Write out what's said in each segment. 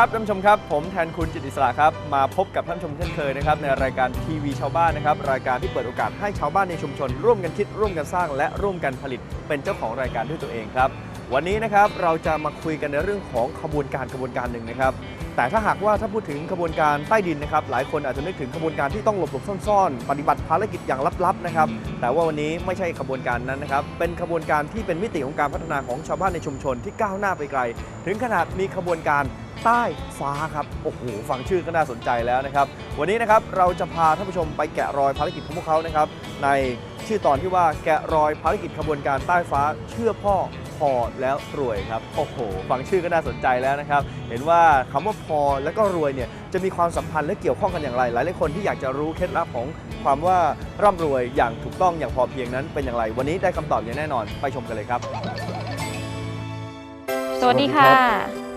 ครับท่านผู้ชมครับ ผมแทนคุณจิตอิสระครับ มาพบกับท่านผู้ชมเช่นเคยนะครับในรายการทีวีชาวบ้านนะครับรายการที่เปิดโอกาสให้ชาวบ้านในชุมชน ร่วมกันคิดร่วมกันสร้างและร่วมกันผลิตเป็นเจ้าของรายการด้วยตัวเองครับ วันนี้นะครับเราจะมาคุยกันในเรื่องของขบวนการขบวนการหนึ่งนะครับ แต่ถ้าหากว่าถ้าพูดถึงขบวนการใต้ดินนะครับ หลายคนอาจจะนึกถึงขบวนการที่ต้องหลบหลบซ่อนๆ ปฏิบัติภารกิจอย่างลับๆนะครับ แต่ว่าวันนี้ไม่ใช่ขบวนการนั้นนะครับ เป็นขบวนการที่เป็นมิติของการพัฒนาของชาวบ้านในชุมชนที่ก้าวหน้าไปไกล ถึงขนาดมีขบวนการ ใต้ฟ้าครับ โอ้โห ฟังชื่อก็น่าสนใจแล้วนะครับ วันนี้นะครับเราจะพาท่านผู้ชมไปแกะรอยภารกิจของพวกเขานะครับ ในชื่อตอนที่ว่าแกะรอยภารกิจขบวนการใต้ฟ้าเชื่อพ่อพอแล้วรวยครับ โอ้โห ฟังชื่อก็น่าสนใจแล้วนะครับ เห็นว่าคำว่าพอแล้วก็รวยเนี่ยจะมีความสัมพันธ์และเกี่ยวข้องกันอย่างไร หลายหลายๆคนที่อยากจะรู้เคล็ดลับของความว่าร่ำรวยอย่างถูกต้องอย่างพอเพียงนั้นเป็นอย่างไร วันนี้ได้คำตอบอย่างแน่นอน ไปชมกันเลยครับ สวัสดีค่ะสวัสดีครั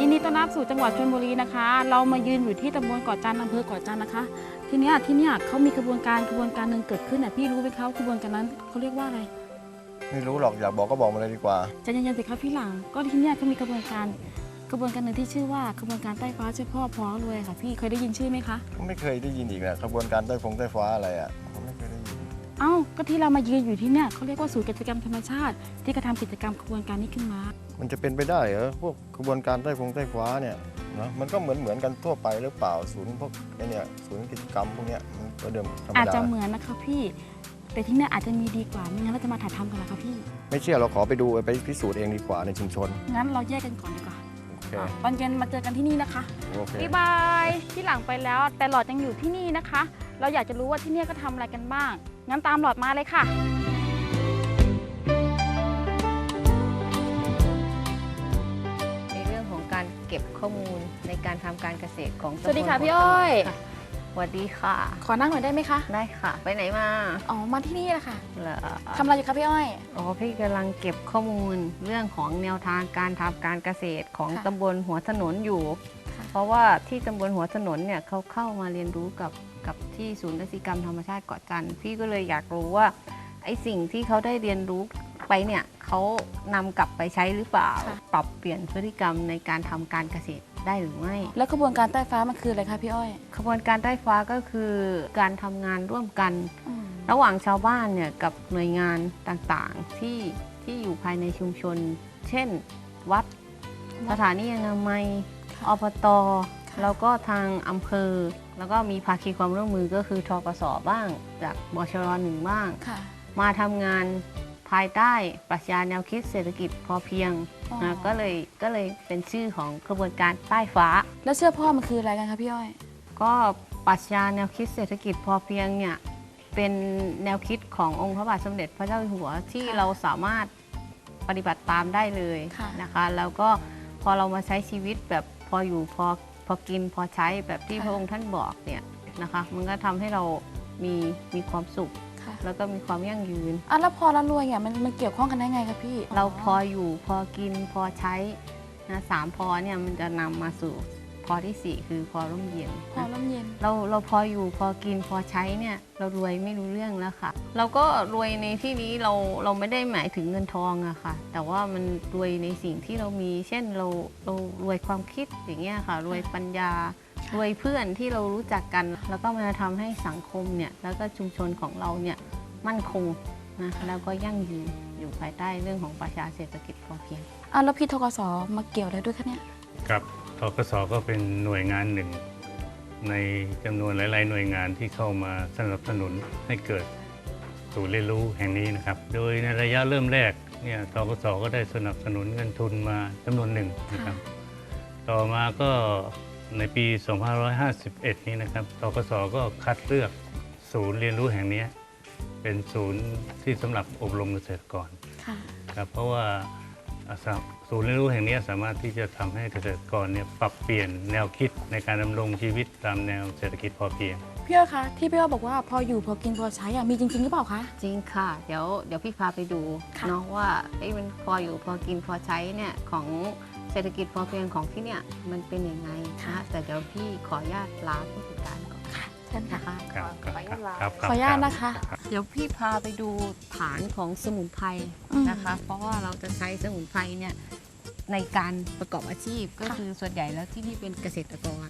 ยินดีต้อนรับสู่จังหวัดชลบุรีนะคะ เรามายืนอยู่ที่ตำบลเกาะจันทร์อำเภอเกาะจันทร์นะคะ ทีเนี้ยที่เนี้ยเขามีกระบวนการกระบวนการหนึ่งเกิดขึ้นน่ะพี่รู้ไหมคะว่ากระบวนการนั้นเขาเรียกว่าอะไรไม่รู้หรอกอยากบอกก็บอกมาเลยดีกว่าใจเย็นๆสิคะพี่หลังก็ที่เนี้ยเขามีกระบวนการกระบวนการหนึ่งที่ชื่อว่ากระบวนการใต้ฟ้าช่วยพ่อพอรวยค่ะ พี่เคยได้ยินชื่อไหมคะไม่เคยได้ยินอีกนะกระบวนการใต้ฟงใต้ฟ้าอะไรอะผมไม่เคยได้ยินเอ้าก็ที่เรามายืนอยู่ที่เนี้ยเขาเรียกว่าศูนย์กิจกรรมธรรมชาติ ที่กระทำกิจกรรมกระบวนการนี้ขึ้นมา มันจะเป็นไปได้เหรอพวกกระบวนการใต้ฟงใต้ฟ้าเนี่ยนะมันก็เหมือนเหมือนกันทั่วไปหรือเปล่าศูนย์พวกไอเนี่ยศูนย์กิจกรรมพวกเนี้ยมันก็เดิมธรรมอาจดาจะเหมือนนะคะพี่ แต่ที่เนี้ยอาจจะมีดีกว่าไม่งั้นเราจะมาถ่ายทำกันละคะพี่ ไม่เชื่อเราขอไปดูไปพิสูจน์เองดีกว่าในชุมชนงั้นเราแยกกันก่อนดีกว่าโอเคตอนเย็นมาเจอกันที่นี่นะคะ โอเค บ๊ายบายพี่หลังไปแล้ว แต่หลอดยังอยู่ที่นี่นะคะ เราอยากจะรู้ว่าที่เนี่ยก็ทำอะไรกันบ้าง งั้นตามหลอดมาเลยค่ะ การเก็บข้อมูลในการทำการเกษตรของสวัสดีค่ะตำบลพี่อ้อยค่ะสวัสดีค่ะ ขอนั่งหน่อยได้ไหมคะได้ค่ะ ไปไหนมาอ๋อมาที่นี่แหละค่ะเหรอทำอะไรอยู่คะพี่อ้อย อ๋อพี่กำลังเก็บข้อมูลเรื่องของแนวทางการทำการเกษตรของค่ะตำบลหัวถนนอยู่ ค่ะ เพราะว่าที่ตำบลหัวถนนเนี่ยเขาเข้ามาเรียนรู้กับกับที่ศูนย์กสิกรรมธรรมชาติเกาะจันทร์พี่ก็เลยอยากรู้ว่าไอ้สิ่งที่เขาได้เรียนรู้ ไปเนี่ยเขานำกลับไปใช้หรือเปล่าปรับเปลี่ยนพฤติกรรมในการทำการเกษตรได้หรือไม่ แล้วกระบวนการใต้ฟ้ามันคืออะไรคะพี่อ้อยขบวนการใต้ฟ้าก็คือการทำงานร่วมกัน อืมระหว่างชาวบ้านเนี่ยกับหน่วยงานต่างๆที่ที่อยู่ภายในชุมชน เช่น วัดสถานีอนามัยค่ะ อบตค่ะแล้วก็ทางอำเภอ แล้วก็มีภาคีความร่วมมือก็คือทกสบ้าง จากบชรหนึ่งบ้าง ค่ะ มาทำงาน ภายใต้ปรัชญาแนวคิดเศรษฐกิจพอเพียงอ๋อนะก็เลยก็เลยเป็นชื่อของกระบวนการใต้ฟ้า แล้วเชื่อพ่อมันคืออะไรกันคะพี่อ้อย ก็ปรัชญาแนวคิดเศรษฐกิจพอเพียงเนี่ยเป็นแนวคิดขององค์พระบาทสมเด็จพระเจ้าอยู่หัวที่ค่ะเราสามารถปฏิบัติตามได้เลยค่ะนะคะ แล้วก็พอเรามาใช้ชีวิตแบบพออยู่พอพอกินพอใช้แบบที่พระองค์ท่านบอกเนี่ยนะคะ มันก็ทำให้เรามีมีความสุขค่ะ แล้วก็มีความยั่งยืน อะแล้วพอแล้วรวยเนี่ยมันมันเกี่ยวข้องกันได้ไงคะพี่เราพออยู่พอกินพอใช้นะสามพอเนี่ยมันจะนำมาสู่พอที่สี่คือพอร่มเย็นพอนะร่มเย็น เราเราพออยู่พอกินพอใช้เนี่ยเรารวยไม่รู้เรื่องแล้วค่ะ เราก็รวยในที่นี้เราเราไม่ได้หมายถึงเงินทองอะค่ะ แต่ว่ามันรวยในสิ่งที่เรามี เช่นเราเรารวยความคิดอย่างเงี้ยค่ะ รวยปัญญา ค่ะรวยเพื่อนที่เรารู้จักกัน แล้วก็มาทำให้สังคมเนี่ยแล้วก็ชุมชนของเราเนี่ยมั่นคงนะแล้วก็ยั่งยืนอยู่ภายใต้เรื่องของประชาเศรษฐกิจพอเพียงอะแล้วพี่ทกสมาเกี่ยวอะไรด้วยคะเนี่ยครับทกสก็เป็นหน่วยงานหนึ่ง ในจำนวนหลาย ๆ หน่วยงานที่เข้ามาสนับสนุนให้เกิดศูนย์เรียนรู้แห่งนี้นะครับ โดยในระยะเริ่มแรกเนี่ยทกสก็ได้สนับสนุนเงินทุนมาจำนวนหนึ่งนะครับ ต่อมาก็ ในปี 2551 นี้นะครับทกสก็คัดเลือกศูนย์เรียนรู้แห่งนี้ เป็นศูนย์ที่สำหรับอบรมเกษตรกรค่ะครับเพราะว่าอ่าสาศูนย์เรียนรู้แห่งนี้สามารถที่จะทำให้เกษตรกรเนี่ยปรับเปลี่ยนแนวคิดในการดำรงชีวิตตามแนวเศรษฐกิจพอเพียงพี่อ้อยคะที่พี่อ้อยบอกว่าพออยู่พอกินพอใช้อะมีจริงๆหรือเปล่าคะจริงค่ะ เดี๋ยวเดี๋ยวพี่พาไปดูค่ะเนาะว่าไอ้มันพออยู่พอกินพอใช้เนี่ยของ เศรษฐกิจพอเพียงของที่เนี่ยมันเป็นยังไงนะแต่เดี๋ยวพี่ขออนุญาตลาผู้จัดการก่อนค่ะเชิญค่ะนะคะครับขออนุญาตลาครับขออนุญาตนะคะรับเดี๋ยวพี่พาไปดูฐานของสมุนไพรอืมนะคะ เพราะว่าเราจะใช้สมุนไพรเนี่ยในการประกอบอาชีพก็คือส่วนใหญ่แล้วที่นี่เป็นเกษตรกร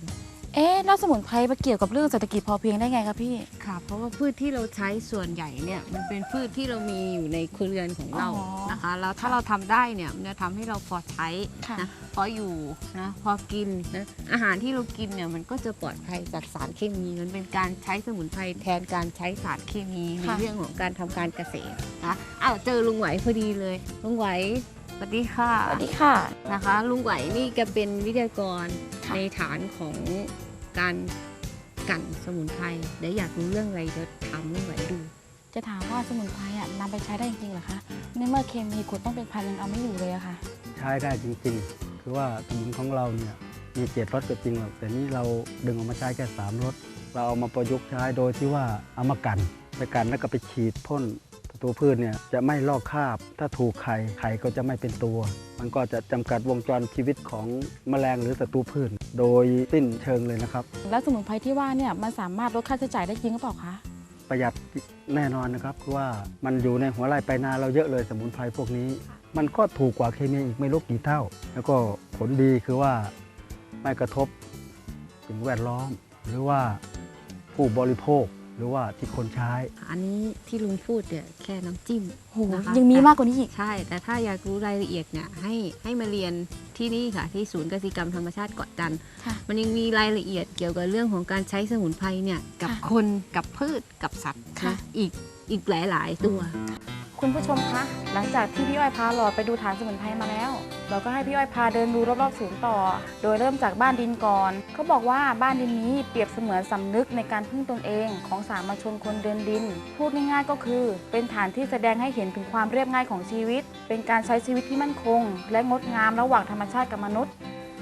เอ๊ะแล้วสมุนไพรมาเกี่ยวกับเรื่องเศรษฐกิจพอเพียงได้ไงคะพี่ ค่ะ เพราะว่าพืชที่เราใช้ส่วนใหญ่เนี่ยมันเป็นพืชที่เรามีอยู่ในครัวเรือนของเราอ๋อนะคะแล้วถ้าเราทำได้เนี่ยมันจะทำให้เราพอใช้ค่ะ นะพออยู่นะพอกินนะอาหารที่เรากินเนี่ยมันก็จะปลอดภัยจากสารเคมีมันเป็นการใช้สมุนไพรแทนการใช้สารเคมีในเรื่องของการทำการเกษตรนะอ้าวเจอลุงไหวพอดีเลยลุงไหวสวัสดีค่ะ สวัสดีค่ะ นะคะลุงไหวนี่แกเป็นวิทยากรค่ะ ในฐานของ การกลั่นสมุนไพรเดี๋ยวอยากรู้เรื่องอะไรเดี๋ยวถามลุงไหวดู จะถามว่าสมุนไพรอะนำไปใช้ได้จริงๆเหรอคะในเมื่อเคมีขวดต้องเป็นพันยังเอาไม่อยู่เลยอะค่ะ ใช้ได้จริงๆ คือว่าสมุนของเราเนี่ยมีเจ็ดรสก็จริงหรอกแต่นี่เราดึงออกมาใช้แค่สามรสเราเอามาประยุกต์ใช้โดยที่ว่าเอามากันไปกันแล้วก็ไปฉีดพ่นศัตรูพืชเนี่ยจะไม่ลอกคราบ ถ้าถูกไข่ไข่ก็จะไม่เป็นตัว มันก็จะจำกัดวงจรชีวิตของแมลงหรือศัตรูพืชโดยสิ้นเชิงเลยนะครับ แล้วสมุนไพรที่ว่าเนี่ยมันสามารถลดค่าใช้จ่ายได้จริงหรือเปล่าคะประหยัดแน่นอนนะครับคือว่ามันอยู่ในหัวไร่ไปลายนาเราเยอะเลยสมุนไพรพวกนี้ มันก็ถูกกว่าเคมีอีกไม่รู้กี่เท่า แล้วก็ผลดีคือว่าไม่กระทบสิ่งแวดล้อม หรือว่าผู้บริโภค หรือว่าที่คนใช้ อันนี้ที่ลุงพูดเนี่ยแค่น้ำจิ้มโหนะคะยังมีมากกว่านี้อีก ใช่ แต่ถ้าอยากรู้รายละเอียดเนี่ยให้ให้มาเรียนที่นี่ค่ะ ที่ศูนย์กสิกรรมธรรมชาติเกาะจันทร์ค่ะ มันยังมีรายละเอียดเกี่ยวกับเรื่องของการใช้สมุนไพรเนี่ยกับค่ะคนกับพืชกับสัตว์ค่ะ นะอีกอีกหลาย ๆ ตัว คุณผู้ชมคะหลังจากที่พี่อ้อยพาหลอดไปดูฐานสมุนไพรมาแล้ว เราก็ให้พี่อ้อยพาเดินดูรอบๆศูนย์ต่อ โดยเริ่มจากบ้านดินก่อนเขาบอกว่าบ้านดินนี้เปรียบเสมือนสำนึกในการพึ่งตนเองของสามัญชนคนเดินดิน พูดง่ายๆก็คือ เป็นฐานที่แสดงให้เห็นถึงความเรียบง่ายของชีวิต เป็นการใช้ชีวิตที่มั่นคง และงดงามระหว่างธรรมชาติกับมนุษย์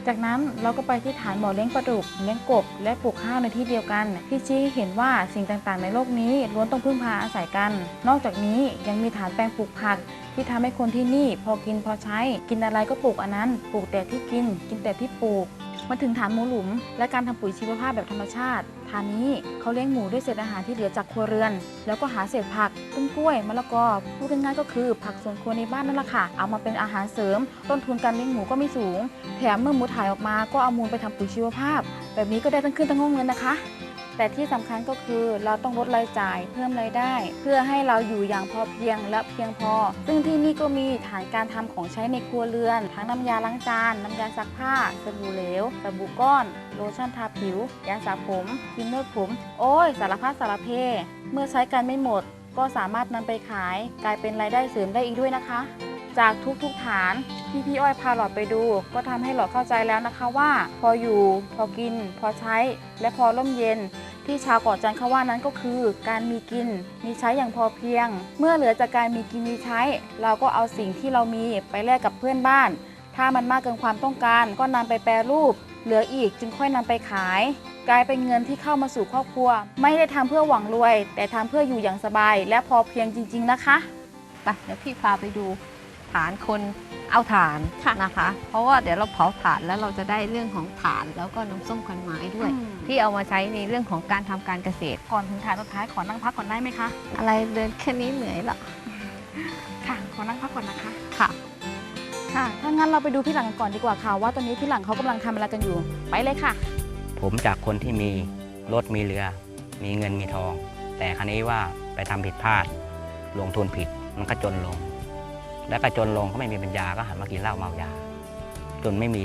จากนั้นเราก็ไปที่ฐานบ่อเลี้ยงปลาดุกเลี้ยงกบ และปลูกข้าวในที่เดียวกันที่ชี้เห็นว่าสิ่งต่างๆ ในโลกนี้ล้วนต้องพึ่งพาอาศัยกัน นอกจากนี้ยังมีฐานแปลงปลูกผักที่ทำให้คนที่นี่พอกินพอใช้ กินอะไรก็ปลูกอันนั้น ปลูกแต่ที่กิน กินแต่ที่ปลูก มาถึงฐานหมูหลุม และการทำปุ๋ยชีวภาพแบบธรรมชาติฐานนี้เขาเลี้ยงหมูด้วยเศษอาหารที่เหลือจากครัวเรือน แล้วก็หาเศษผักต้นกล้วยมะละกอพูดง่ายๆก็คือผักสวนครัวในบ้านนั่นแหละค่ะเอามาเป็นอาหารเสริม ต้นทุนการเลี้ยงหมูก็ไม่สูง แถมเมื่อหมูถ่ายออกมาก็เอามูลไปทำปุ๋ยชีวภาพ แบบนี้ก็ได้ตั้งขึ้นตั้งงเงินนะคะ แต่ที่สำคัญก็คือเราต้องลดรายจ่ายเพิ่มรายได้ เพื่อให้เราอยู่อย่างพอเพียงและเพียงพอ ซึ่งที่นี่ก็มีฐานการทำของใช้ในครัวเรือน ทั้งน้ำยาล้างจาน น้ำยาซักผ้าสบู่เหลวสบู่ก้อน โลชั่นทาผิว ยาสระผมครีมนวดผม โอ้ย สารพัดสารเพ เมื่อใช้กันไม่หมด ก็สามารถนำไปขายกลายเป็นรายได้เสริมได้อีกด้วยนะคะ จากทุกๆฐานที่พี่อ้อยพาหลอดไปดู ก็ทำให้หลอดเข้าใจแล้วนะคะว่า พออยู่ พอกิน พอใช้ และพอร่มเย็น ที่ชาวเกาะจันทร์เขาว่านั้นก็คือ การมีกิน มีใช้อย่างพอเพียง เมื่อเหลือจากการมีกินมีใช้ เราก็เอาสิ่งที่เรามีไปแลกกับเพื่อนบ้าน ถ้ามันมากเกินความต้องการ ก็นำไปแปรรูป เหลืออีกจึงค่อยนำไปขายกลายเป็นเงินที่เข้ามาสู่ครอบครัว ไม่ได้ทำเพื่อหวังรวย แต่ทำเพื่ออยู่อย่างสบาย และพอเพียงจริง ๆ นะคะไปเดี๋ยวพี่พาไปดู ฐานคนเอาฐานค่ะนะคะ เพราะว่าเดี๋ยวเราเผาถ่านแล้วเราจะได้เรื่องของฐานแล้วก็น้ำส้มควันไม้ด้วยอืมที่เอามาใช้ในเรื่องของการทำการเกษตร ก่อนถึงฐานสุดท้ายขอนั่งพักก่อนได้ไหมคะ อะไรเดินแค่นี้เหนื่อยละค่ะขอนั่งพักก่อนนะคะค่ะค่ะถ้างั้นเราไปดูพี่หลังก่อนดีกว่าค่ะ ว่าตอนนี้พี่หลังเขากำลังทำอะไรกันอยู่ ไปเลยค่ะ ผมจากคนที่มีรถมีเรือ มีเงินมีทอง แต่ครั้นี้ว่าไปทำผิดพลาด ลงทุนผิดมันก็จนลง แล้วก็จนลงก็ไม่มีปัญญาก็หันมากินเหล้าเมายา จนไม่มี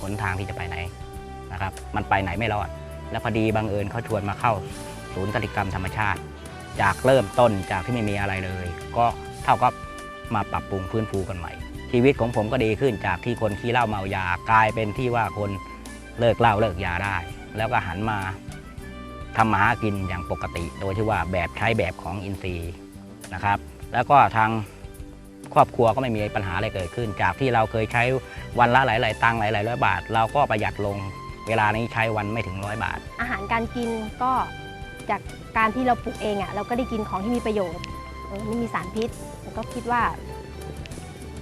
หนทางที่จะไปไหนนะครับ มันไปไหนไม่รอด แล้วพอดีบังเอิญเขาชวนมาเข้าศูนย์กติกรรมธรรมชาติ จากเริ่มต้นจากที่ไม่มีอะไรเลย ก็เท่ากับมาปรับปรุงฟื้นฟูกันใหม่ ชีวิตของผมก็ดีขึ้นจากที่คนขี้เหล้าเมายากลายเป็นที่ว่าคนเลิกเหล้าเลิกยาได้ แล้วก็หันมาทำมาหากินอย่างปกติ โดยที่ว่าแบบใช้แบบของอินทรีย์นะครับ แล้วก็ทาง ครอบครัวก็ไม่มีปัญหาอะไรเกิดขึ้น จากที่เราเคยใช้วันละหลาย ๆ ตังค์หลายๆร้อยบาท เราก็ประหยัดลงเวลานี้ใช้วันไม่ถึงร้อยบาท อาหารการกินก็จากการที่เราปลูกเองอะ่ะเราก็ได้กินของที่มีประโยชน์ไม่มีสารพิษแล้วก็คิดว่า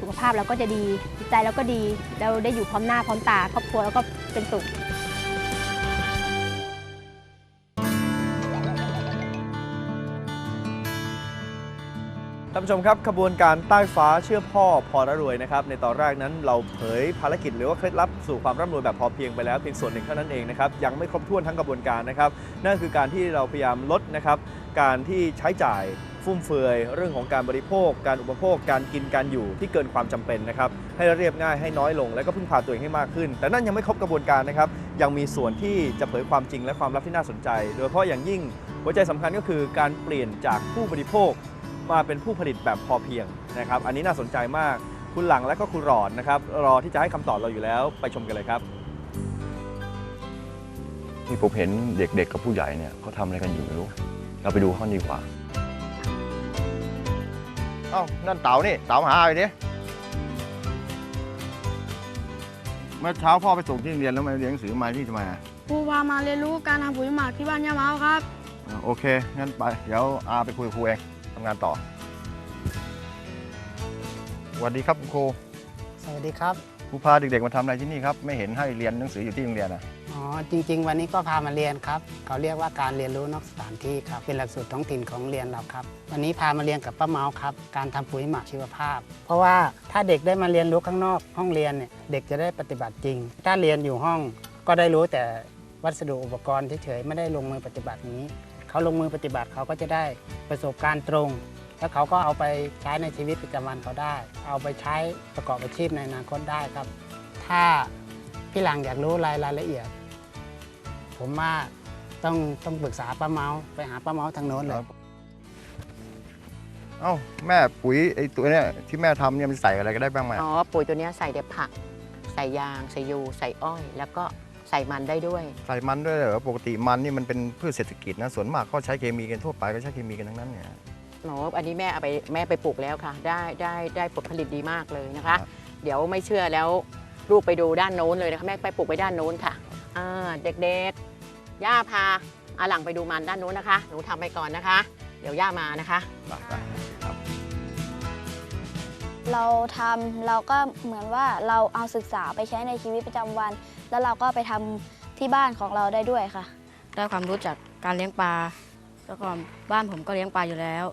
สุขภาพเราก็จะดีจิตใจเราก็ดี เราได้อยู่พร้อมหน้าพร้อมตาครอบครัวแล้วก็เป็นสุขานท่านผู้ชมครับขบวนการใต้ฟ้าเชื่อพ่อพอระรวยนะครับในตอนแรกนั้นเราเผยภารกิจหรือว่าเคล็ดลับสู่ความร่ำรวยแบบพอเพียงไปแล้วเพียงส่วนหนึ่งเท่านั้นเองนะครับยังไม่ครบถ้วนทั้งกระบวนการนะครับนั่นคือการที่เราพยายามลดนะครับการที่ใช้จ่ายฟุ่มเฟือยเรื่องของการบริโภค การอุปโภค การกินการอยู่ที่เกินความจำเป็นนะครับให้เรียบง่ายให้น้อยลง และก็พึ่งพาตัวเองให้มากขึ้น แต่นั่นยังไม่ครบกระบวนการนะครับยังมีส่วนที่จะเผยความจริงและความลับที่น่าสนใจ โดยเฉพาะอย่างยิ่งหัวใจสำคัญก็คือการเปลี่ยนจากผู้บริโภค มาเป็นผู้ผลิตแบบพอเพียงนะครับอันนี้น่าสนใจมากคุณหลังและก็คุณหลอดนะครับรอที่จะให้คำตอบเราอยู่แล้วไปชมกันเลยครับที่ผมเห็นเด็กๆกับผู้ใหญ่เนี่ยเขาทำอะไรกันอยู่ไม่รู้ เราไปดูเขาดีกว่า เอ้านั่นเต๋านี่เต๋าหาอะไรดิเมื่อเช้าพ่อไปส่งที่โรงเรียนแล้วมาเรียนหนังสือมาที่ทำไมอะครูพามาเรียนรู้การทำปุ๋ยหมักที่บ้านย่าเมาครับ อ่าโอเค งั้นไป เดี๋ยวอาไปคุยกับครูเองทำงานต่อสวัสดีครับคุณครูสวัสดีครับครูพาเด็กๆมาทำอะไรที่นี่ครับไม่เห็นให้เรียนหนังสืออยู่ที่โรงเรียนอะอ๋อจริง ๆ วันนี้ก็พามาเรียนครับเขาเรียกว่าการเรียนรู้นอกสถานที่ครับเป็นหลักสูตรท้องถิ่นของโรงเรียนเราครับ วันนี้พามาเรียนกับป้าเมาครับการทำปุ๋ยหมักชีวภาพ เพราะว่าถ้าเด็กได้มาเรียนรู้ข้างนอกห้องเรียนเนี่ยเด็กจะได้ปฏิบัติจริง ถ้าเรียนอยู่ห้องก็ได้รู้แต่วัสดุอุปกรณ์เฉยๆไม่ได้ลงมือปฏิบัตินี้ เขาลงมือปฏิบัติเขาก็จะได้ประสบการณ์ตรง แล้วเขาก็เอาไปใช้ในชีวิตประจำวันเขาได้ เอาไปใช้ประกอบอาชีพในอนาคตได้ครับ ถ้าพี่หลังอยากรู้รายรายละเอียด ผมว่าต้องต้องปรึกษาป้าเมาไปหาป้าเมาทางโน้นเลย เอ้าแม่ปุ๋ยไอ้ตัวเนี้ยที่แม่ทำเนี่ยมันใส่อะไรก็ได้บ้างไหมอ๋อปุ๋ยตัวเนี้ยใส่แต่ผัก ใส่ยาง ใส่ยู ใส่อ้อย แล้วก็ ใส่มันได้ด้วย ใส่มันด้วยเหรอปกติมันนี่มันเป็นพืชเศรษฐกิจนะส่วนมากก็ใช้เคมีกันทั่วไปก็ใช้เคมีกันทั้งนั้นเนี่ยหนูอันนี้แม่เอาไปแม่ไปปลูกแล้วค่ะ ได้ได้ได้ผลผลิตดีมากเลยนะคะ ครับ เดี๋ยวไม่เชื่อแล้วลูกไปดูด้านโน้นเลยนะคะแม่ไปปลูกไปด้านโน้นค่ะอ่าเด็กๆ ย่าพาอาหลังไปดูมันด้านโน้นนะคะ หนูทำไปก่อนนะคะ เดี๋ยวย่ามานะคะ ไปไปครับ เราทำเราก็เหมือนว่าเราเอาศึกษาไปใช้ในชีวิตประจำวัน แล้วเราก็ไปทำที่บ้านของเราได้ด้วยค่ะ ได้ความรู้จากการเลี้ยงปลาแล้วก็บ้านผมก็เลี้ยงปลาอยู่แล้ว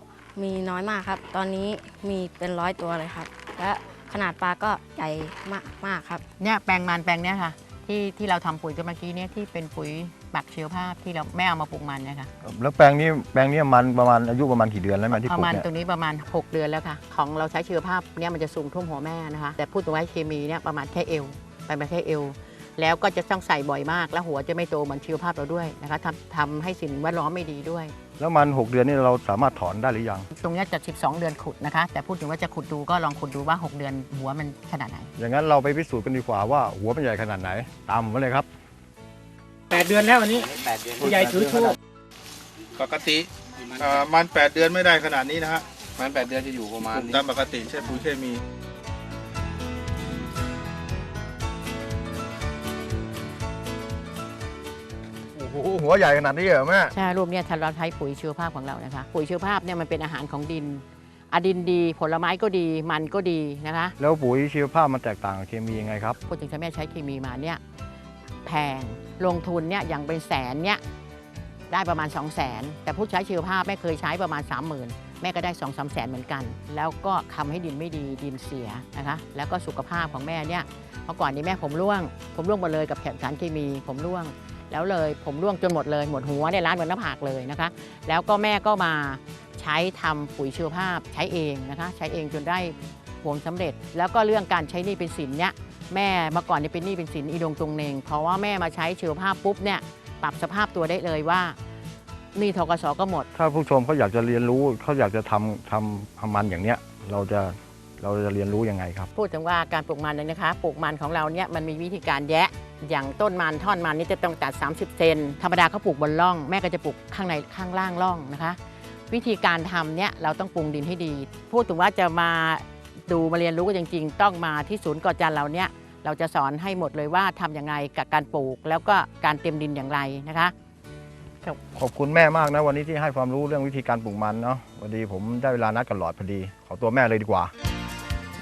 มีน้อยมากครับ ตอนนี้มีเป็นร้อยตัวเลยครับ และขนาดปลาก็ใหญ่มากมากครับ เนี่ยแปลงมันแปลงเนี้ยค่ะ ที่ที่เราทำปุ๋ยกันเมื่อกี้เนี่ยที่เป็นปุ๋ยหมักชีวภาพที่เราแม่เอามาปลูกมันเนี่ยค่ะแล้วแปลงนี้แปลงนี้มันประมาณอายุประมาณกี่เดือนแล้วแม่ที่ปปลูระกมาณเนี่ย ตรงนี้ประมาณ 6 เดือนแล้วค่ะ ของเราใช้ชีวภาพเนี่ยมันจะสูงท่วมหัวแม่นะคะ แต่พูดถึงว่าเคมีเนี่ยประมาณแค่เอวไปมาแค่เอว แล้วก็จะต้องใส่บ่อยมาก แล้วหัวจะไม่โตเหมือนชีวภาพเราด้วยนะคะทำทำให้สิ่งแวดล้อมไม่ดีด้วย แล้วมัน 6 เดือนนี่เราสามารถถอนได้หรือยัง ตรงเนี้ยจะ12 เดือนขุดนะคะ แต่พูดถึงว่าจะขุดดูก็ลองขุดดูว่า 6 เดือนหัวมันขนาดไหน อย่างนั้นเราไปพิสูจน์กันดีกว่าว่าหัวมันใหญ่ขนาดไหน ตามผมมาเลยครับ แปดเดือนแล้ววันนี้ผู้ใหญ่ถือทูบปกติเอ่อมัน 8 เดือนไม่ได้ขนาดนี้นะฮะมัน8เดือนจะอยู่ประมาณปลูกตามปกติใช่ปุ๋ยเคมี โอ้โหหัวใหญ่ขนาดนี้เหรอแม่ใช่รูปเนี้ยเราใช้ปุ๋ยชีวภาพของเรานะคะปุ๋ยชีวภาพเนี่ยมันเป็นอาหารของดินอะดินดี ผลไม้ก็ดีมันก็ดีนะคะแล้วปุ๋ยชีวภาพมันแตกต่างกับเคมียังไงครับพูดถึงถ้าแม่ใช้เคมีมาเนี่ยแพงลงทุนเนี่ยอย่างเป็นแสนเนี่ยได้ประมาณ 2 0 0 0 0นแต่ผู้ใช้ชีวภาพแม่เคยใช้ประมาณ 30,000 แม่ก็ได้2องสามแสนเหมือนกัน แล้วก็ทำให้ดินไม่ดีดินเสียนะคะแล้วก็สุขภาพของแม่เนี่ยเมื่อก่อนนี้แม่ผมร่วง ผมร่วงหมดเลยกับแสารเคมีผมร่วง แล้วเลยผมร่วงจนหมดเลยหมดหัวในยร้านเหมือนหน้าผากเลยนะคะ แล้วก็แม่ก็มาใช้ทำปุ๋ยชีวภาพใช้เองนะคะ ใช้เองจนได้ผลสำเร็จ แล้วก็เรื่องการใช้หนี้เป็นสินเนี่ยแม่เมื่อก่อนนี่เป็นหนี้เป็นสินอีดงตรงเนงเพราะว่าแม่มาใช้ชีวภาพปุ๊บเนี่ยปรับสภาพตัวได้เลยว่าหนี้ทกสก็หมด ถ้าผู้ชมเขาอยากจะเรียนรู้เขาอยากจะทำทำทำมันอย่างเนี้ยเราจะเราจะเรียนรู้ยังไงครับ พูดถึงว่าการปลูกมันเลยนะคะ ปลูกมันของเราเนี่ยมันมีวิธีการแยะ อย่างต้นมันท่อนมันนี่จะต้องตัด 30 เซนธรรมดาเขาปลูกบนร่อง แม่ก็จะปลูกข้างในข้างล่างร่องนะคะ วิธีการทำเนี่ยเราต้องปรุงดินให้ดี พูดถึงว่าจะมาดูมาเรียนรู้กันจริง ๆ ต้องมาที่ศูนย์ก่อจันทร์เราเนี่ยเราจะสอนให้หมดเลยว่าทำยังไงกับการปลูก แล้วก็การเตรียมดินอย่างไรนะคะขอบคุณแม่มากนะวันนี้ที่ให้ความรู้เรื่องวิธีการปลูกมันเนาะวันดีผมได้เวลานัดกับหลอดพอดี ขอตัวแม่เลยดีกว่า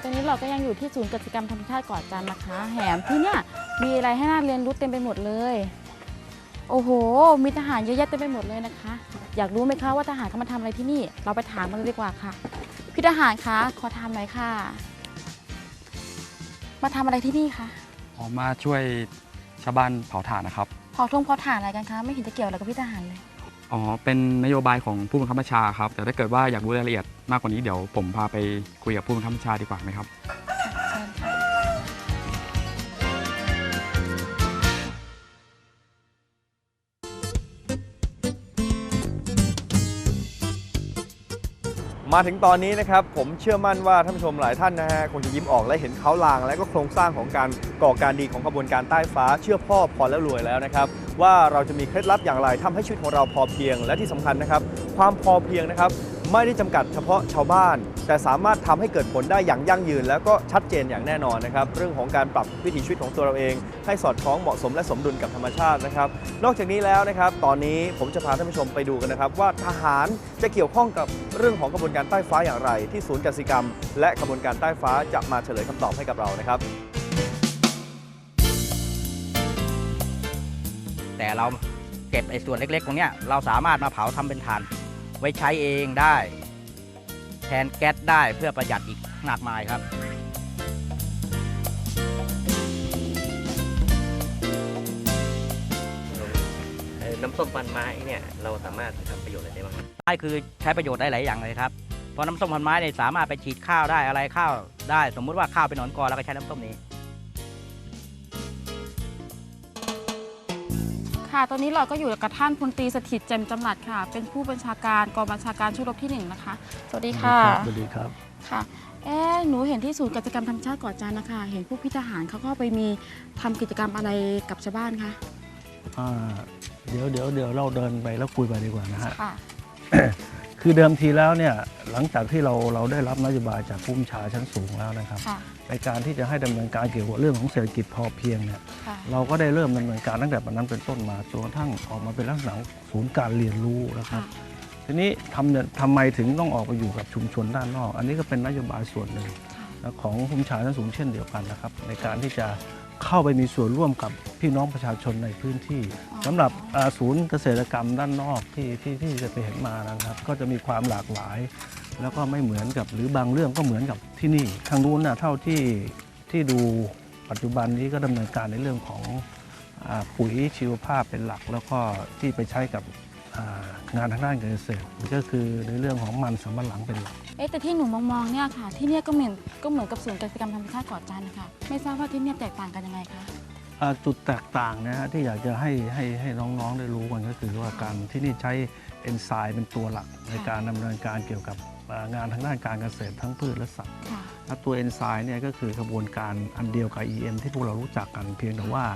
ตอนนี้เราก็ยังอยู่ที่ศูนย์กิจกรรมธรรมชาติเกาะจันทร์นะคะแหมที่เนี่ยมีอะไรให้น่าเรียนรู้เต็มไปหมดเลย โอ้โห มีทหารเยอะแยะเต็มไปหมดเลยนะคะ อยากรู้ไหมคะว่าทหารเขามาทำอะไรที่นี่ เราไปถามกันเลยดีกว่าค่ะ พี่พี่ทหารคะขอถามหน่อยค่ะ มาทำอะไรที่นี่คะออกมาช่วยชาวบ้านเผาถ่านนะครับ เผาทุ่งเผาถ่านอะไรกันคะ ไม่เห็นจะเกี่ยวอะไรกับพี่ทหารเลย อ๋อ เป็นนโยบายของผู้บังคับบัญชาครับ แต่ถ้าเกิดว่าอยากรู้รายละเอียดมากกว่านี้เดี๋ยวผมพาไปคุยกับผู้บังคับบัญชาดีกว่าไหมครับ มาถึงตอนนี้นะครับผมเชื่อมั่นว่าท่านผู้ชมหลายท่านนะฮะคงจะยิ้มออกและเห็นเขาลาง และก็โครงสร้างของการก่อการดีของขบวนการใต้ฟ้า เชื่อพ่อพอแล้วรวยแล้วนะครับว่าเราจะมีเคล็ดลับอย่างไรทำให้ชีวิตของเราพอเพียง และที่สำคัญนะครับ ความพอเพียงนะครับ ไม่ได้จำกัดเฉพาะชาวบ้าน แต่สามารถทำให้เกิดผลได้อย่างยั่งยืน แล้วก็ชัดเจนอย่างแน่นอนนะครับเรื่องของการปรับวิถีชีวิตของตัวเราเอง ให้สอดคล้องเหมาะสมและสมดุลกับธรรมชาตินะครับ นอกจากนี้แล้วนะครับ ตอนนี้ผมจะพาท่านผู้ชมไปดูกันนะครับ ว่าทหารจะเกี่ยวข้องกับเรื่องของกระบวนการใต้ฟ้าอย่างไร ที่ศูนย์กสิกรรม และกระบวนการใต้ฟ้าจะมาเฉลยคำตอบให้กับเรานะครับ แต่เราเก็บไอ้ส่วนเล็กๆตรงเนี้ยเราสามารถมาเผาทำเป็นถ่าน ว้ใช้เองได้ แทนแก๊สได้เพื่อประหยัดอีกมากมายครับน้ำส้มปันไม้เนี่ยเราสามารถทำประโยชน์อะไรได้บ้างใช่คือใช้ประโยชน์ได้หลายอย่างเลยครับเพราะน้ำส้มพันไม้เนี่ยสามารถไปฉีดข้าวได้อะไรข้าวได้ สมมุติว่าข้าวเป็นหนอนกอแล้วก็ใช้น้ำส้มนี้ ค่ะ ตอนนี้เราก็อยู่กับท่านพลตรีสถิตแจ่มจำรัดค่ะ เป็นผู้บัญชาการกองบัญชาการชุดรบที่หนึ่งนะคะ สวัสดีค่ะสวัสดีครับค่ะเอ๊ะหนูเห็นที่ศูนย์กิจกรรมธรรมชาติเกาะจันทร์นะคะ เห็นพวกพี่ทหารเขาก็ไปมีทำกิจกรรมอะไรกับชาวบ้านคะอ่าเดี๋ยวเดี๋ยวเดี๋ยวเราเดินไปแล้วคุยไปดีกว่านะฮะ ค่ะคือเดิมทีแล้วเนี่ยหลังจากที่เราเราได้รับนโยบายจากผู้บัญชาชั้นสูงแล้วนะครับ ค่ะ ในการที่จะให้ดำเนินการเกี่ยวกับเรื่องของเศรษฐกิจพอเพียงเนี่ยค่ะ เราก็ได้เริ่มดำเนินการตั้งแต่วันนั้นเป็นต้นมาจนกระทั่งออกมาเป็นลักษณะของศูนย์การเรียนรู้นะครับ ทีนี้ทำเนี่ยทำไมถึงต้องออกไปอยู่กับชุมชนด้านนอก อันนี้ก็เป็นนโยบายส่วนหนึ่ง ของผู้บัญชาชั้นสูงเช่นเดียวกันนะครับ ในการที่จะ เข้าไปมีส่วนร่วมกับพี่น้องประชาชนในพื้นที่สำหรับอ่าศูนย์เกษตรกรรมด้านนอกที่ที่ที่จะไปเห็นมานะครับ ก็จะมีความหลากหลาย แล้วก็ไม่เหมือนกับหรือบางเรื่องก็เหมือนกับที่นี่ ทางนู้นนะเท่าที่ที่ดูปัจจุบันนี้ก็ดำเนินการในเรื่องของอาปุ๋ยชีวภาพเป็นหลัก แล้วก็ที่ไปใช้กับอ่า งานทางด้านการเกษตรก็คือในเรื่องของมันสำปะหลังเป็นหลัก เอ๊ะแต่ที่หนูมองมองๆเนี่ยค่ะ ที่เนี่ยก็เหมือนก็เหมือนกับศูนย์กิจกรรมธรรมชาติเกาะจันทร์ค่ะ ไม่ทราบว่าที่เนี่ยแตกต่างกันยังไงคะ อ่าจุดแตกต่างนะฮะที่อยากจะให้ให้ให้น้องๆได้รู้กันก็คือว่าการที่นี่ใช้เอนไซม์เป็นตัวหลักในการดำเนินการเกี่ยวกับอ่า งานทางด้านการเกษตรทั้งพืชและสัตว์ค่ะแล้วตัวเอนไซม์เนี่ยก็คือกระบวนการอันเดียวกับ EM ที่พวกเรารู้จักกันเพียงแต่ว่า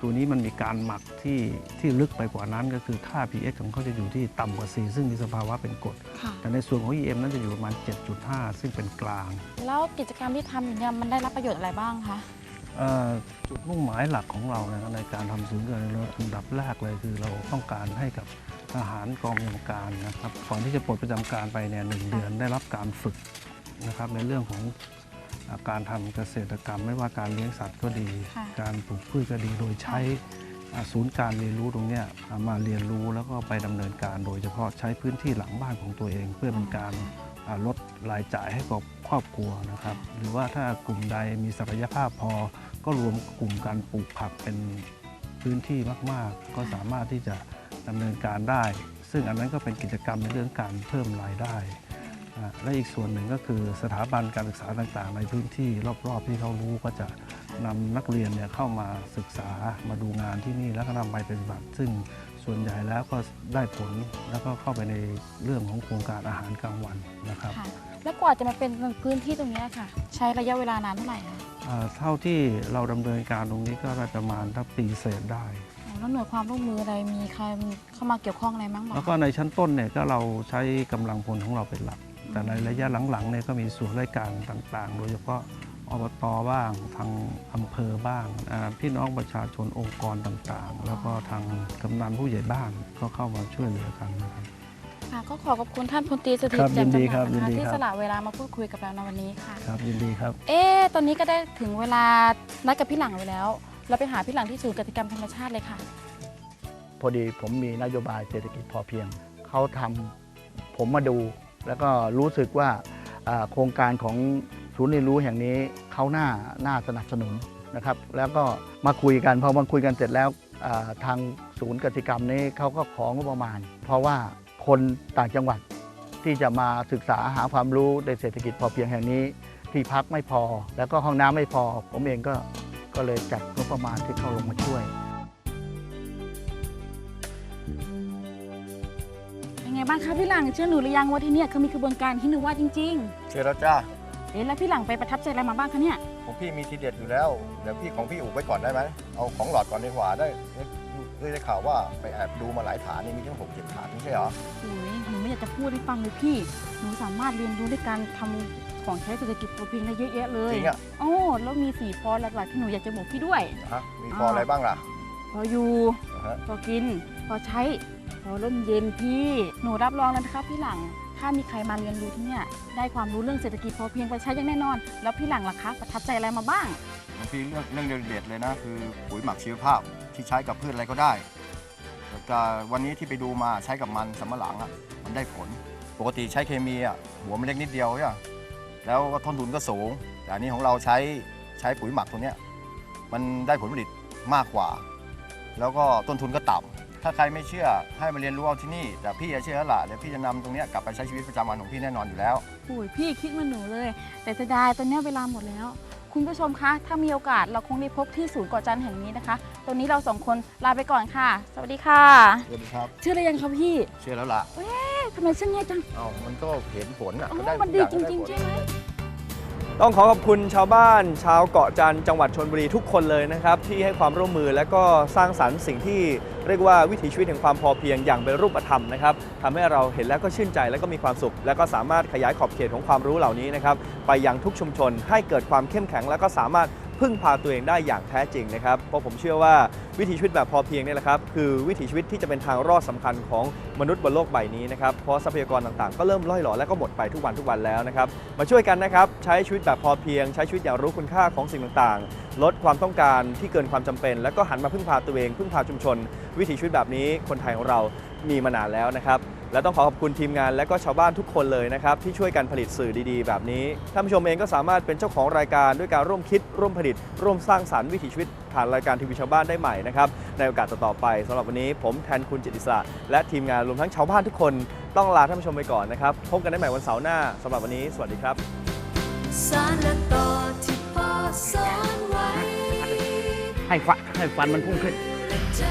ตัวนี้มันมีการหมักที่ที่ลึกไปกว่านั้นก็คือค่า pH ของเขาจะอยู่ที่ต่ำกว่า 4 ซึ่งมีสภาวะเป็นกรดค่ะแต่ในส่วนของ EM นั้นจะอยู่ประมาณ 7.5 ซึ่งเป็นกลาง แล้วกิจกรรมที่ทำอยู่เนี่ยมันได้รับประโยชน์อะไรบ้างคะเอ่อจุดมุ่งหมายหลักของเรานะในการทำศูนย์การเรียนรู้อันดับแรกเลยคือเราต้องการให้กับ ทหารกองประจำการนะครับก่อนที่จะปลดประจำการไปเนี่ยหนึ่งเดือนได้รับการฝึกนะครับในเรื่องของอาการทำเกษตรกรรม ไม่ว่าการเลี้ยงสัตว์ก็ดีค่ะการปลูกพืชก็ดีโดยใช้อ่าศูนย์การเรียนรู้ตรงเนี้ยอ่ามาเรียนรู้แล้วก็ไปดำเนินการ โดยเฉพาะใช้พื้นที่หลังบ้านของตัวเอง เพื่อเป็นการอ่าลดรายจ่ายให้กับครอบครัวนะครับ หรือว่าถ้ากลุ่มใดมีศักยภาพพอ ก็รวมกลุ่มการปลูกผักเป็นพื้นที่มาก ๆ ก็สามารถที่จะ ดำเนินการได้ ซึ่งอันนั้นก็เป็นกิจกรรมในเรื่องการเพิ่มรายได้อ่าและอีกส่วนหนึ่งก็คือสถาบันการศึกษาต่างๆ ในพื้นที่รอบๆที่เขารู้ก็จะนำนักเรียนเนี่ยเข้ามาศึกษามาดูงานที่นี่แล้วก็นำไปปฏิบัติซึ่งส่วนใหญ่แล้วก็ได้ผลแล้วก็เข้าไปในเรื่องของโครงการอาหารกลางวันนะครับค่ะแล้วกว่าจะมาเป็นพื้นที่ตรงเนี้ยค่ะ ใช้ระยะเวลานานเท่าไหร่คะอ่าเท่าที่เราดำเนินการตรงนี้ก็ได้ประมาณทักปีเศษได้อ๋อ แล้วหน่วยความร่วมมืออะไรมีใครเข้ามาเกี่ยวข้องอะไรบ้างไหมแล้วก็ในชั้นต้นเนี่ยก็เราใช้กำลังพลของเราเป็นหลัก แต่ในระยะหลังๆเนี่ยก็มีส่วนราชการต่างๆ โดยเฉพาะอบตบ้าง ทางอำเภอบ้างอ่าพี่น้องประชาชนองค์กรต่างๆ แล้วก็ทางกำนันผู้ใหญ่บ้านก็เข้ามาช่วยเหลือกันนะครับ ค่ะก็ขอขอบคุณท่านพลตรีสถิตครับแจ่มยินดีจำครัรับดนะคะยินดีที่ครับ สละเวลามาพูดคุยกับเราในวันนี้ค่ะ ครับยินดีครับ เอ๊ะตอนนี้ก็ได้ถึงเวลานัดกับพี่หลังไว้แล้ว เราไปหาพี่หลังที่ศูนย์กิจกรรมธรรมชาติเลยค่ะ พอดีผมมีนโยบายเศรษฐกิจพอเพียง เขาทำผมมาดูแล้วก็รู้สึกว่าอ่าโครงการของศูนย์เรียนรู้แห่งนี้เขาหน้าหน้าสนับสนุนนะครับ แล้วก็มาคุยกันพอมาคุยกันเสร็จแล้วอ่าทางศูนย์กสิกรรมนี้เขาก็ของบประมาณ เพราะว่าคนต่างจังหวัดที่จะมาศึกษาหาความรู้ในเศรษฐกิจพอเพียงแห่งนี้ ที่พักไม่พอ แล้วก็ห้องน้ำไม่พอ ผมเองก็ ก็เลยจัดงบประมาณที่เข้าลงมาช่วยเป็นไงบ้างคะพี่หลังเชื่อหนูหรือยังว่าที่เนี่ยเขามีกระบวนการที่หนูว่าจริงเชื่อแล้วจ้าๆเอ๊ะแล้วพี่หลังไปประทับใจอะไรมาบ้างคะเนี่ย ของพี่มีทีเด็ดอยู่แล้ว เดี๋ยวพี่ของพี่อุบไว้ก่อนได้ไหมเอาของหลอดก่อนดีกว่าได้ ได้ได้ข่าวว่าไปแอบดูมาหลายฐานนี่มีทั้งหกเจ็ดฐานไม่ใช่เหรอโอ้ยหนูไม่อยากจะพูดให้ฟังเลยพี่ หนูสามารถเรียนรู้ด้วยการทำของใช้เศรษฐกิจพอเพียงได้เยอะแยะเลยจริงอะโอ้แล้วมีสี่พอหลักๆที่หนูอยากจะบอกพี่ด้วย ฮะมีพออะไรบ้างล่ะพออยู่ อ่าฮะ พอกิน พอใช้ พอร่มเย็นพี่ หนูรับรองแล้วนะคะพี่หลัง ถ้ามีใครมาเรียนรู้ที่เนี่ยได้ความรู้เรื่องเศรษฐกิจพอเพียงไปใช้อย่างแน่นอน แล้วพี่หลังล่ะคะประทับใจอะไรมาบ้างบางทีเรื่องเรื่องเด็ดๆเลยนะ คือปุ๋ยหมักชีวภาพที่ใช้กับพืชอะไรก็ได้แต่วันนี้ที่ไปดูมาใช้กับมันสำมะหลังอะมันได้ผล ปกติใช้เคมีอะหัวมันเล็กนิดเดียวใช่ะแล้วก็ต้นทุนก็สูง แต่อันนี้ของเราใช้ใช้ปุ๋ยหมักตัวเนี้ยมันได้ผลผลิตมากกว่า แล้วก็ต้นทุนก็ต่ำ ถ้าใครไม่เชื่อให้มาเรียนรู้เอาที่นี่ แต่พี่จะเชื่อแล้วล่ะเดี๋ยวพี่จะนำตรงเนี้ยกลับไปใช้ชีวิตประจำวันของพี่แน่นอนอยู่แล้วโอ้ยพี่คิดเหมาหนูเลย แต่เสียดายตอนเนี้ยเวลาหมดแล้ว คุณผู้ชมคะ ถ้ามีโอกาสเราคงได้พบที่ศูนย์ก่อจันทร์แห่งนี้นะคะตอนนี้เราสองคนลาไปก่อนค่ะ สวัสดีค่ะ สวัสดีครับ ชื่ออะไรยังคะพี่เชื่อแล้วล่ะเอ๊ะทำไมเส้นง่ายจังเอ้ามันก็เห็นผลอะอ๋ก็อได้มันทุกดีอย่างจก็ได้ผลริงๆใช่ไหม ต้องขอขอบคุณชาวบ้าน ชาวเกาะจันทร์จังหวัดชนบุรีทุกคนเลยนะครับ ที่ให้ความร่วมมือและก็สร้างสรรค์สิ่งที่ เรียกว่าวิถีชีวิตแห่งความพอเพียงอย่างเป็นรูปธรรมนะครับทำให้เราเห็นแล้วก็ชื่นใจและก็มีความสุข และก็สามารถขยายขอบเขตของความรู้เหล่านี้นะครับไปยังทุกชุมชนให้เกิดความเข้มแข็งและก็สามารถ พึ่งพาตัวเองได้อย่างแท้จริงนะครับ เพราะผมเชื่อว่าวิถีชีวิตแบบพอเพียงเนี่ยแหละครับ คือวิถีชีวิตที่จะเป็นทางรอดสำคัญของมนุษย์บนโลกใบนี้นะครับ เพราะทรัพยากรต่างๆ ก็เริ่มล่อยหลอและก็หมดไปทุกวันทุกวันแล้วนะครับ มาช่วยกันนะครับ ใช้ชีวิตแบบพอเพียง ใช้ชีวิตอย่างรู้คุณค่าของสิ่งต่างๆ ลดความต้องการที่เกินความจำเป็น แล้วก็หันมาพึ่งพาตัวเอง พึ่งพาชุมชน วิถีชีวิตแบบนี้คนไทยของเรามีมานานแล้วนะครับ และต้องขอขอบคุณทีมงานและก็ชาวบ้านทุกคนเลยนะครับ ที่ช่วยกันผลิตสื่อดีๆ แบบนี้ท่านผู้ชมเองก็สามารถเป็นเจ้าของรายการด้วยการร่วมคิด ร่วมผลิต ร่วมสร้างสรรค์วิถีชีวิตผ่านรายการทีวีชาวบ้านได้ใหม่นะครับในโอกาสต่อๆไปสำหรับวันนี้ผมแทนคุณจิตติสระและทีมงานรวมทั้งชาวบ้านทุกคน ต้องลาท่านผู้ชมไปก่อนนะครับพบกันได้ใหม่วันเสาร์หน้าสำหรับวันนี้ สวัสดีครับสารและต่อที่พ่อสอนไว้ให้ฟันให้ฟันมันพุ่งขึ้นใจ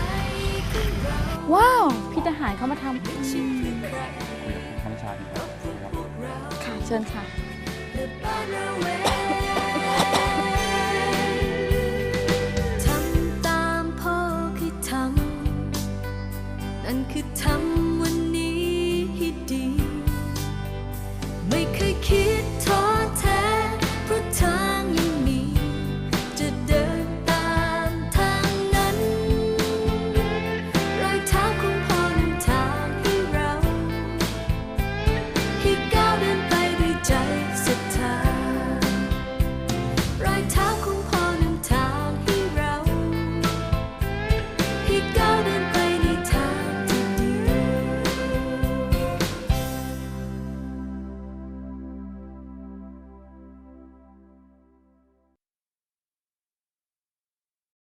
ของเราว้าว พี่ทหารเขามาทำ 酸菜